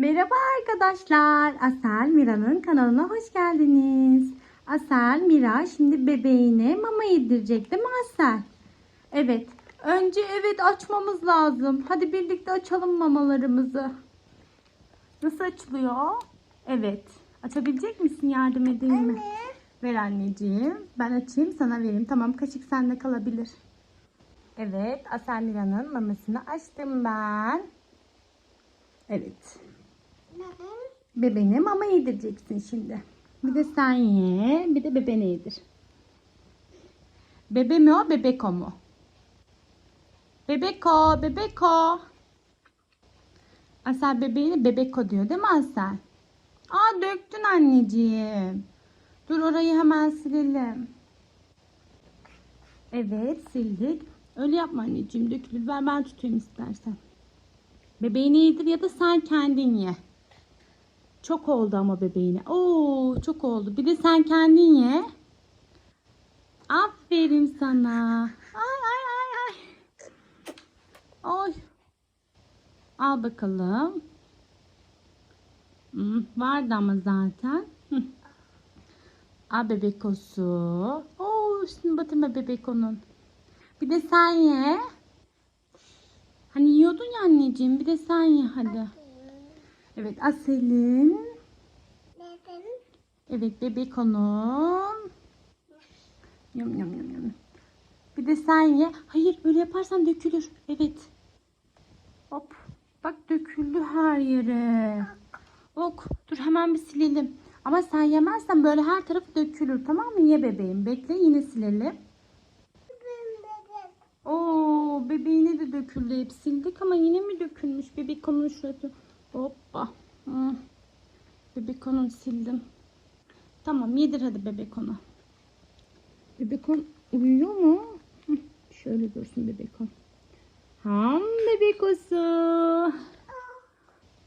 Merhaba arkadaşlar. Asel Mira'nın kanalına hoş geldiniz. Asel Mira şimdi bebeğine mama yedirecek değil mi Asel? Evet. Önce evet açmamız lazım. Hadi birlikte açalım mamalarımızı. Nasıl açılıyor? Evet. Açabilecek misin? Yardım edeyim mi? Ver anneciğim. Ben açayım sana vereyim. Tamam kaşık sende kalabilir. Evet. Asel Mira'nın mamasını açtım ben. Evet. Bebeğine mama yedireceksin şimdi. Bir de sen ye, bir de bebeğine yedir. Bebe mi o, bebeko mu? Bebeko, bebeko. Asel bebeğine bebeko diyor değil mi Asel? Aa döktün anneciğim. Dur orayı hemen silelim. Evet sildik. Öyle yapma anneciğim dökülür. Ver ben tutayım istersen. Bebeğine yedir ya da sen kendin ye. Çok oldu ama bebeğine. Oo çok oldu. Bir de sen kendin ye. Aferin sana. Ay ay ay ay. Oy. Al bakalım. Hmm, vardı ama zaten. Al bebekosu. Oo şimdi batırma bebekonun. Bir de sen ye. Hani yiyordun ya anneciğim. Bir de sen ye hadi. Evet Asel'in. Evet bebek onun. Yum yum yum yum. Bir de sen ye. Hayır böyle yaparsan dökülür. Evet. Hop. Bak döküldü her yere. Ok. Dur hemen bir silelim. Ama sen yemezsen böyle her tarafı dökülür. Tamam mı? Ye bebeğim. Bekle yine silelim. Oo bebeğine de döküldü. Hep sildik ama yine mi dökülmüş? Bebek onun şurası. Hoppa. Hı. Bebek onun sildim. Tamam yedir hadi bebek onu. Bebek on uyuyor mu? Hı, Şöyle dursun bebek on. Ham bebek osu.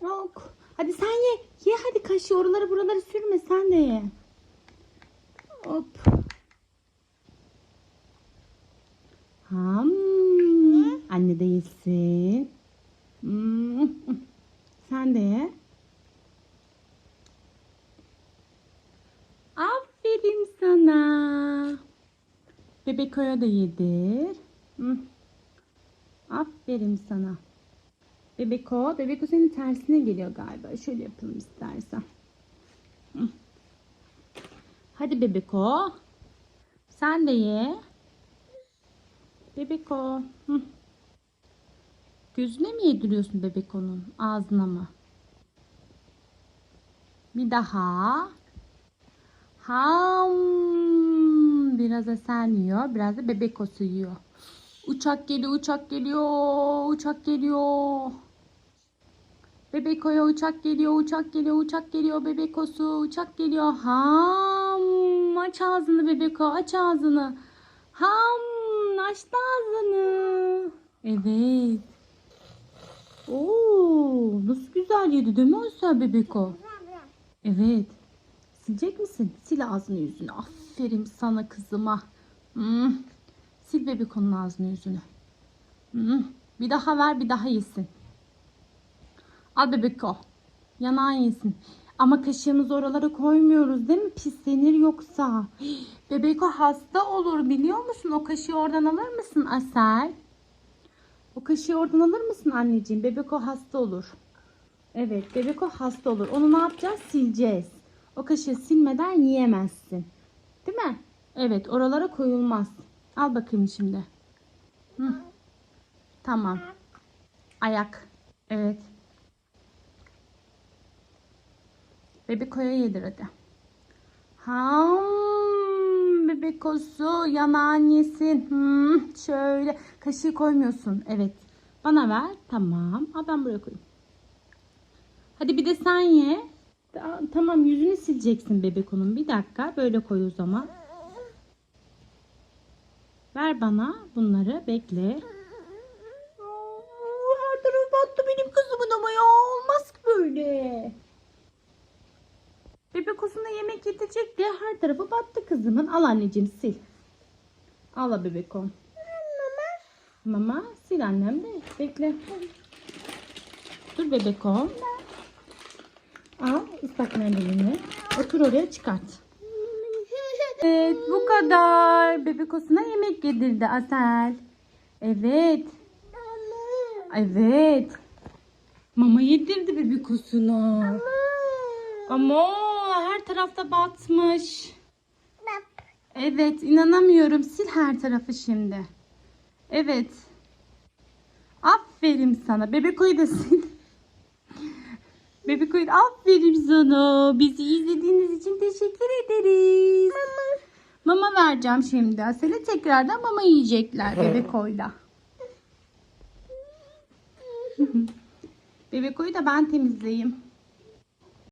Ok. Hadi sen ye. Ye hadi kaşığı oraları buraları sürme sen de ye. Hop. Ham. Anne de yesin. Hmm. Sen de ye. Aferin sana. Bebek oya da yedir. Hı. Aferin sana. Bebek o. Bebek o senin tersine geliyor galiba. Şöyle yapalım istersen. Hı. Hadi bebek o. Sen de ye. Bebek o. Hı. Gözüne mi yediriyorsun bebek onun? Ağzına mı? Bir daha. Ham. Biraz da sen yiyor. Biraz da bebek osu yiyor. Uçak geliyor, uçak geliyor, uçak geliyor. Bebek oya uçak geliyor, uçak geliyor, uçak geliyor, bebek osu, uçak geliyor. Ham. Aç ağzını bebek o, aç ağzını. Ham. Açtı ağzını. Evet. Oo, nasıl güzel yedi değil mi Asya bebek o? Evet. Silecek misin? Sil ağzını yüzünü. Aferin sana kızıma. Hmm. Sil bebek onun ağzını yüzünü. Hmm. Bir daha ver bir daha yesin. Al bebek o. Yanağın yesin. Ama kaşığımızı oralara koymuyoruz değil mi? Pislenir yoksa. Bebek o hasta olur biliyor musun? O kaşığı oradan alır mısın Asel? O kaşığı oradan alır mısın anneciğim? Bebek o hasta olur. Evet bebek o hasta olur. Onu ne yapacağız? Sileceğiz. O kaşığı silmeden yiyemezsin. Değil mi? Evet oralara koyulmaz. Al bakayım şimdi. Hı. Tamam. Ayak. Evet. Bebek oya yedir hadi. Ham bebek osu yanağın yesin. Hmm, şöyle kaşığı koymuyorsun. Evet. Bana ver. Tamam. Al ben buraya koyayım. Hadi bir de sen ye. Ta- Tamam yüzünü sileceksin bebek onun. Bir dakika böyle koy o zaman. Ver bana bunları. Bekle. Her tarafı battı benim kızımın ama ya. Olmaz ki böyle. Yemek yetecek diye her tarafı battı kızımın. Al anneciğim sil. Al bebek o. Mama. Mama sil annem de. Bekle. Dur bebek o. Al ıslak mendilini. Otur oraya çıkart. Evet bu kadar. Bebekosuna yemek yedirdi Asel. Evet. Evet. Mama yedirdi bebekosuna. Ama her tarafta batmış. Evet inanamıyorum. Sil her tarafı şimdi. Evet. Aferin sana. Bebekoyu da sil. Bebekoyu aferin sana. Bizi izlediğiniz için teşekkür ederiz. Mama. Mama vereceğim şimdi. Asel'e tekrardan mama yiyecekler bebekoyla. Bebekoyu da ben temizleyeyim.